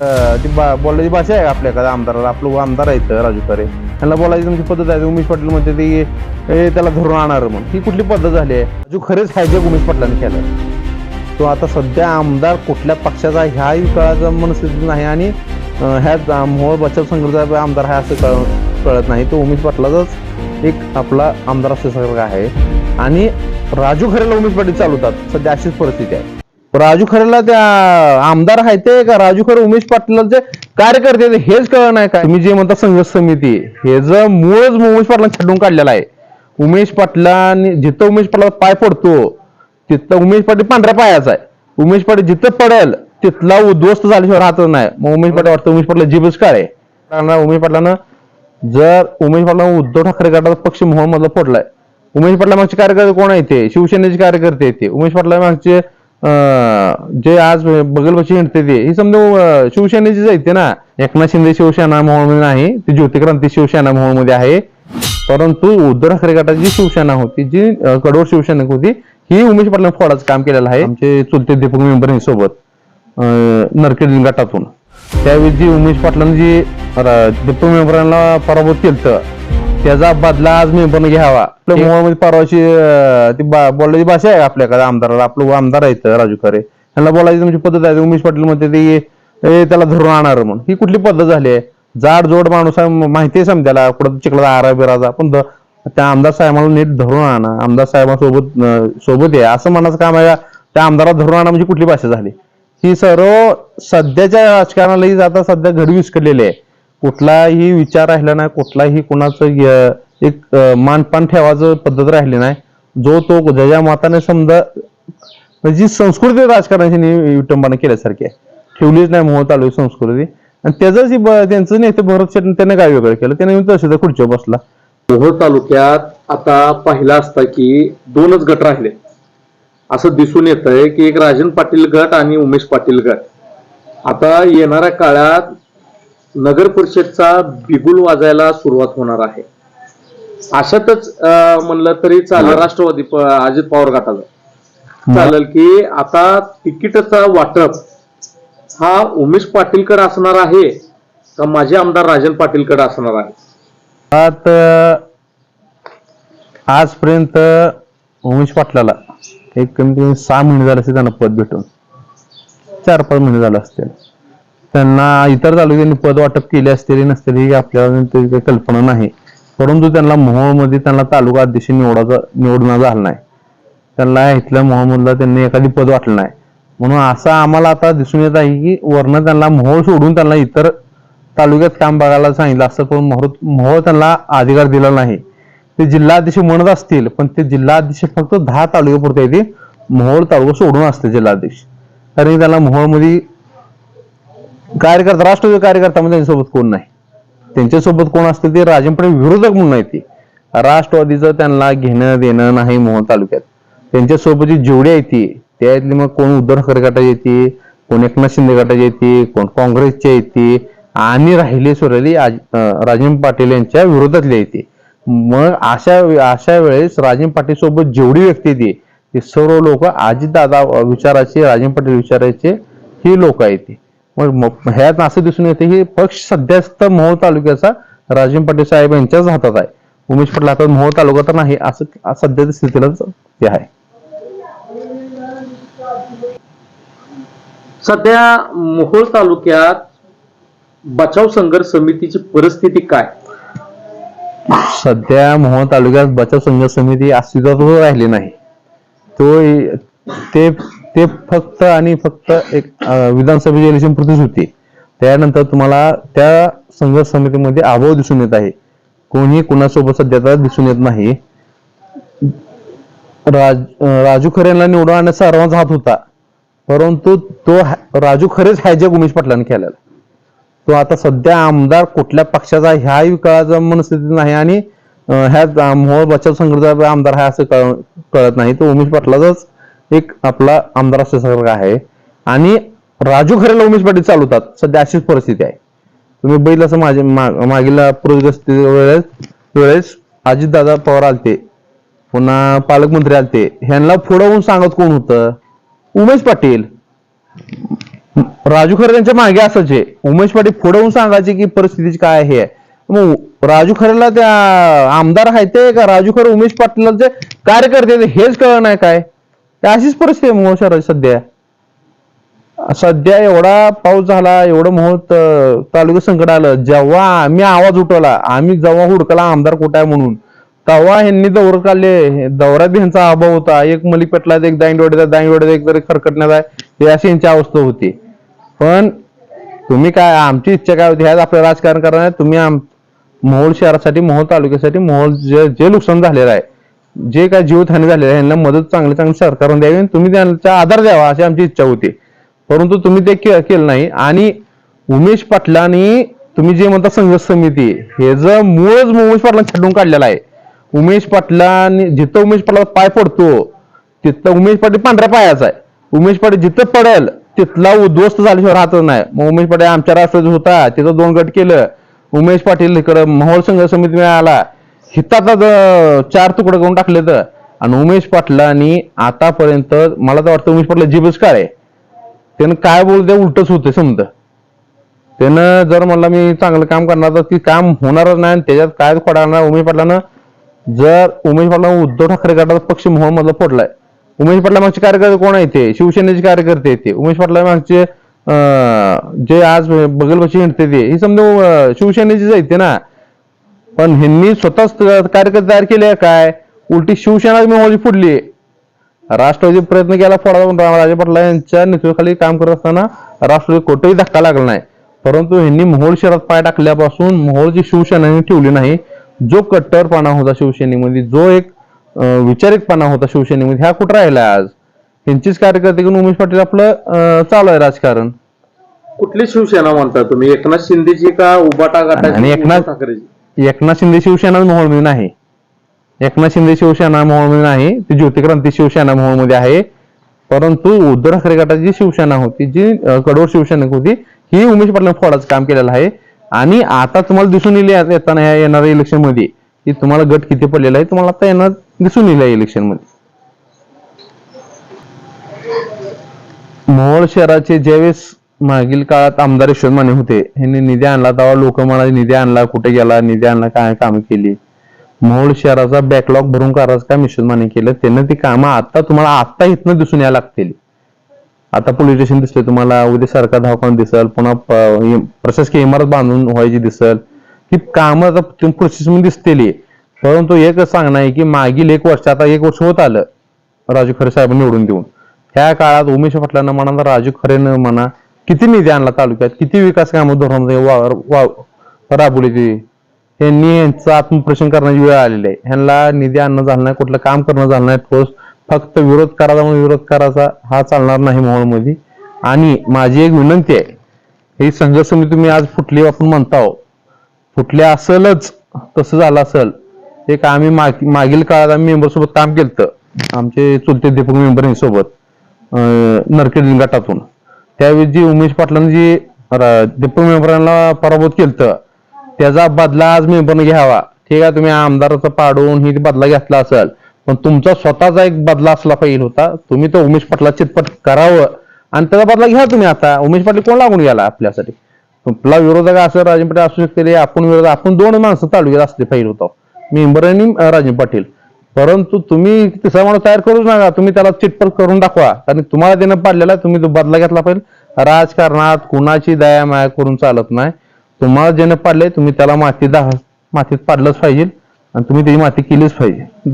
ती बा- बोलायची भाषा आहे का आमदाराला. आपलं आमदार आहे इथं राजू खरे. त्यांना बोलायची तुमची पद्धत आहे. उमेश पाटील म्हणते ती त्याला धरून आणणार म्हणून. ही कुठली पद्धत झाली आहे? राजू खरेच हायजॅक उमेश पाटलांनी केलं तो आता सध्या आमदार कुठल्या पक्षाचा ह्याही काळाचा मनस्थिती नाही आणि ह्या ह्याच मोहोळ बचत संघाचा आमदार आहे असं कळ कळत नाही. तो उमेश पाटलाचाच एक आपला आमदार असल्यासारखा आहे. आणि राजू खरेला उमेश पाटील चालवतात. सध्या अशीच परिस्थिती आहे. राजू खरेला त्या आमदार आहे ते का? राजू खरे उमेश पाटलांचे कार्यकर्ते हेच कळ नाही काय? तुम्ही जे म्हणता संघर्ष समिती हे जर मूळच उमेश पाटलांनी छडून काढलेलं आहे. उमेश पाटलांनी जिथं उमेश पाटला पाय पडतो तिथं उमेश पाटील पांढऱ्या पायाचा आहे. उमेश पाटील जिथं पडेल तिथला उद्ध्वस्त झाल्याशिवाय राहत नाही. मग उमेश पाटील वाटतं उमेश पाटला जीबच काय उमेश पाटलानं जर उमेश पाटला उद्धव ठाकरे गटाचा पक्ष मोहन मधला फोडलाय. उमेश पाटला मागचे कार्यकर्ते कोण आहे ते? शिवसेनेचे कार्यकर्ते आहेत ते. उमेश पाटला मागचे जे आज बगलबशी हिंडते ते ही समजा शिवसेनेची शिवसेनेचीच ना. एकनाथ शिंदे शिवसेना मोहोळमध्ये नाही ती ज्योतिक्रांती शिवसेना मोहोळमध्ये आहे. परंतु उद्धव ठाकरे गटाची जी शिवसेना होती जी कडोर कडवड शिवसेना होती ही उमेश पाटलांनी फोडाचं काम केलेलं आहे. आमचे चुलते दीपक मेंबर सोबत नरकेड गटातून. त्यावेळी जी उमेश पाटलांनी जी दीपक मेंबरांना पराभूत केलं त्याचा बदला आज मेंबरने घ्यावा. आपल्या मोहळमध्ये परवाची ती बोलायची भाषा आहे आपल्या एखाद्या आमदाराला आपलं आमदार आहेत राजू खरे. त्यांना बोलायची तुमची पद्धत आहे. उमेश पाटील म्हणते ते त्याला धरून आणणार म्हणून. ही कुठली पद्धत झाली आहे? जाड जोड माणूस आहे म- माहिती आहे समजायला. कुठं चिखला आरा बिराजा. पण त्या आमदार साहेबांना नीट धरून आणा. आमदार साहेबांसोबत सोबत आहे असं म्हणायचं काम आहे? त्या आमदाराला धरून आणा म्हणजे कुठली भाषा झाली? ही सर्व सध्याच्या राजकारणालाही आता सध्या घडी विस्कटलेली आहे. कुठलाही विचार राहिला नाही कुठलाही कोणाचं एक मानपान ठेवायचं पद्धत राहिली नाही. जो तो ज्याच्या माताने समजा म्हणजे जी संस्कृती राजकारणाची विटंबना केल्यासारखी आहे. ठेवलीच नाही मोहत आलो संस्कृती. आणि त्याचं त्यांचं नेते भरत शेट त्याने काय वेगळं केलं? त्याने तसे तसं त्या खुर्चीवर बसला. मोहोळ तालुक्यात आता पाहिला असता की दोनच गट राहिले. असं दिसून येत आहे की एक राजन पाटील गट आणि उमेश पाटील गट. आता येणाऱ्या काळात नगर परिषदचा बिगुल वाजायला सुरुवात होणार आहे. अशातच म्हणलं तरी चालेल राष्ट्रवादी अजित पवार गटाचा चालेल की आता तिकीटचा वाटप हा उमेश पाटीलकडे असणार आहे का माझे आमदार राजन पाटीलकडे असणार आहे? आत आजपर्यंत उमेश पाटलाला एक कमी कमी सहा महिने झाले असते त्यांना पद भेटून. चार पाच महिने झाले असतील. त्यांना इतर तालुक्यांनी पद वाटप केले असतील नसतील ही आपल्याला काही कल्पना नाही. परंतु त्यांना मोहोळमध्ये त्यांना तालुका अध्यक्ष निवडाचा निवडणं झालं नाही. त्यांना इथल्या मोहम्मदला त्यांनी एखादी पद वाटलं नाही. म्हणून असं आम्हाला आता दिसून येत आहे की वरनं त्यांना मोहोळ सोडून त्यांना इतर तालुक्यात काम बघायला सांगितलं असं पण मोहोळ मोहोळ त्यांना अधिकार दिला नाही. ते जिल्हाध्यक्ष म्हणत असतील पण ते जिल्हाध्यक्ष फक्त दहा तालुक्यापुरते येते मोहोळ तालुका सोडून असते जिल्हाध्यक्ष कारण त्याला त्यांना मोहोळमध्ये कार्यकर्ता राष्ट्रवादी कार्यकर्ता म्हणजे त्यांच्यासोबत कोण नाही. त्यांच्यासोबत कोण असतं ते राजनपणे विरोधक म्हणून आहे ते. राष्ट्रवादीचं त्यांना घेणं देणं नाही मोहन तालुक्यात. त्यांच्यासोबत जी जेवढी आहे ती त्यातली मग कोण उद्धव ठाकरे गटाची येते कोण एकनाथ शिंदे गटाची येते कोण काँग्रेसच्या येते आणि राहिले सोरली राजन पाटील यांच्या विरोधातली येते मग अशा अशा वेळेस राजन पाटील सोबत जेवढी व्यक्ती येते ते सर्व लोक दादा विचाराचे राजन पाटील विचाराचे ही लोक आहेत मग ह्यात असं दिसून येते की पक्ष सध्यास्त मोहोळ तालुक्याचा राजन पाटील साहेब यांच्याच हातात आहे. उमेश पाटील हातात मोहोळ तालुका तर नाही असं सध्याच्या स्थितीला ते आहे. सध्या मोहोळ तालुक्यात बचाव संघर्ष समितीची परिस्थिती काय? सध्या मोहोळ तालुक्यात बचत संघर्ष समिती अस्तित्वात राहिली नाही. तो ते ते फक्त आणि फक्त एक विधानसभेचे इलेक्शन पुरतीच होती. त्यानंतर तुम्हाला त्या संघर्ष समितीमध्ये अभाव दिसून येत आहे. कोणी कुणासोबत सध्या दिसून येत नाही. राज राजू खरे यांना निवडून आणण्याचा सर्वांचा हात होता. परंतु तो राजू खरेच हायजॅक उमेश पाटलांनी केलेला तो आता सध्या आमदार कुठल्या पक्षाचा ह्याही कळाचा मनस्थिती नाही आणि ह्या मोहोळ बचत संघटनेचा आमदार हा असं कळत नाही. तो उमेश पाटलाचाच एक आपला आमदार असल्यासारखा आहे. आणि राजू खरेला उमेश पाटील चालवतात. सध्या अशीच परिस्थिती आहे. तुम्ही बैल असं माझे मागील पूरग्रस्त वेळेस वेळेस अजितदादा पवार आलते. पुन्हा पालकमंत्री आलते. ह्यांना होऊन सांगत कोण होतं? उमेश पाटील. राजू खरे त्यांच्या मागे असायचे. उमेश पाटील पुढे होऊन सांगायचे की परिस्थितीची काय हे आहे? मग राजू खरेला त्या आमदार आहेत ते का? राजू खरे उमेश पाटील कार्यकर्ते हेच कळ नाही काय? अशीच परिस्थिती आहे मोहोळ शहराची सध्या. सध्या एवढा पाऊस झाला एवढं मोहोळ त- तालुक्यात संकट आलं. जेव्हा आम्ही आवाज उठवला आम्ही जेव्हा हुडकला आमदार कुठं आहे म्हणून तेव्हा ह्यांनी दौर काढले. दौऱ्यात ह्यांचा अभाव होता. एक मलिक पेटला एक दाईंडवाडीचा दाईंडवाडीचा एक तरी खरकटण्यात आहे. अशी यांची अवस्था होती. पण तुम्ही काय आमची इच्छा काय होती? ह्याच आपलं राजकारण करणार तुम्ही आम मोहोळ शहरासाठी मोहोळ तालुक्यासाठी मोहोळ जे जे नुकसान झालेलं आहे जे काय जीवितहानी झालेलं आहे यांना मदत चांगली चांगली सरकारने द्यावी आणि तुम्ही त्यांचा आधार द्यावा अशी आमची इच्छा होती. परंतु तुम्ही ते केलं नाही. आणि उमेश पाटलांनी तुम्ही जे म्हणता संघर्ष समिती हे जर मूळच उमेश पाटलांनी छाडून काढलेलं आहे. उमेश पाटलांनी जिथं उमेश पाटला पाय पडतो तिथं उमेश पाटील पांढऱ्या पायाचा आहे. उमेश पाटील जिथं पडेल तिथला उद्ध्वस्त झाल्याशिवाय राहत नाही. मग उमेश पाटील आमच्या राष्ट्रवादी होता तिथं दोन गट केलं. उमेश पाटील इकडं माहोल संघर्ष समिती मिळाला. हिताचा चार तुकडं करून टाकले तर. आणि उमेश पाटलांनी आतापर्यंत मला तर वाटतं उमेश पाटला जीबच काय आहे. त्यानं काय बोलते उलटच होते समजा. त्यानं जर मला मी चांगलं काम करणार तर ती काम होणारच नाही आणि त्याच्यात काय पडणार उमेश पाटलानं जर उमेश पाटला उद्धव ठाकरे गटाचा पक्ष मोहन मधला फोडलाय. उमेश पाटला मागचे कार्यकर्ते कोण आहेत ते? शिवसेनेचे कार्यकर्ते येते ते. उमेश पाटला मागचे जे आज बगलपाशी हिंडते ते. हे समजा शिवसेनेचेच आहेत ते ना. पण ह्यांनी स्वतःच कार्यकर्ते तयार केले काय? उलटी शिवसेना मोहची फुडली राष्ट्रवादी प्रयत्न केला फोडा पण राजे पाटला यांच्या नेतृत्वाखाली काम करत असताना राष्ट्रवादी कोठेही धक्का लागला नाही. परंतु ह्यांनी मोहोळ शहरात पाय टाकल्यापासून मोहोळची शिवसेना ठेवली नाही. जो कट्टरपणा होता शिवसेनेमध्ये जो एक विचारिकपणा होता शिवसेनेमध्ये ह्या कुठं राहिला आज? ह्यांचीच कार्यकर्ते घेऊन उमेश पाटील आपलं चालू आहे राजकारण. कुठली शिवसेना म्हणता तुम्ही? एकनाथ शिंदेची का उबाटा गटाची? आणि एकनाथ- ठाकरेची? एकनाथ शिंदे शिवसेना मोहोळमध्ये नाही एकनाथ शिंदे शिवसेना मोहोळमध्ये नाही ती ज्योतिक्रांती शिवसेना मोहोळमध्ये आहे. परंतु उद्धव ठाकरे गटाची शिवसेना होती जी कडोर शिवसेना होती ही उमेश पाटील फोडाचं काम केलेलं आहे. आणि आता तुम्हाला दिसून येईल येताना या येणाऱ्या इलेक्शनमध्ये की तुम्हाला गट किती पडलेला आहे तुम्हाला आता येणार दिसून येईल इलेक्शनमध्ये मोहोळ शहराचे ज्यावेळेस मागील काळात आमदार यशवंत माने होते. यांनी निधी आणला तेव्हा लोक म्हणाले निधी आणला कुठे गेला? निधी आणला काय काम केली? मोहोळ शहराचा बॅकलॉग भरून करायचं काम यशवंत माने केलं. त्यांना ती कामं आता तुम्हाला आता इथनं दिसून यायला लागतील. आता पोलीस स्टेशन दिसतंय तुम्हाला उद्या सरकार धावकान दिसल पुन्हा प्रशासकीय इमारत बांधून व्हायची दिसल. ही कामं आता प्रोसेस मध्ये दिसतेली. परंतु एकच सांगणं आहे की मागील एक वर्ष आता एक वर्ष होत आलं. राजू खरे साहेब निवडून देऊन. ह्या काळात उमेश पाटलांना म्हणा राजू खरेनं म्हणा किती निधी आणला तालुक्यात? किती विकास कामं धोरण वा- वा- राबवली ती यांनी यांचं आत्मप्रश्न करण्याची वेळ आलेली आहे. ह्यांना निधी आणणं झालं नाही कुठलं काम करणं झालं नाही ठोस फक्त विरोध करायचा म्हणून विरोध करायचा हा चालणार नाही मोहोळमध्ये आणि माझी एक विनंती आहे ही संघर्ष समिती तुम्ही आज फुटली आपण म्हणताव हो. फुटले असेलच तसं झालं असेल. एक आम्ही माग- मागील काळात आम्ही मेंबर सोबत काम केलं आमचे चुलते दीपक मेंबर सोबत नरखेड गटातून. त्यावेळी जी उमेश पाटलांनी जी दीपक मेंबरांना पराभूत केलं त्याचा बदला आज मेंबरने घ्यावा. ठीक आहे तुम्ही आमदाराचा पाडून ही बदला घेतला असेल पण तुमचा स्वतःचा एक बदला असला पाहिजे होता. तुम्ही तो उमेश पाटला चितपट करावं. आणि त्याचा बदला घ्या तुम्ही आता. उमेश पाटील कोण लागून गेला आपल्यासाठी? आपला विरोधक असं राजन पाटील असू शकते आपण विरोध आपण दोन माणसं तालुक्यात असले पाहिजे होतो. मेंबर आणि राजन पाटील. परंतु तुम्ही तिसरा माणूस तयार करूच नका. तुम्ही त्याला चिटपट करून दाखवा. कारण तुम्हाला देणं पाडलेला आहे, तुम्ही तो बदला घेतला पाहिजे. राजकारणात कुणाची दया माया करून चालत नाही. तुम्हाला ज्यानं पाडले तुम्ही त्याला माती दा मातीत पाडलंच पाहिजे. आणि तुम्ही त्याची माती केलीच पाहिजे.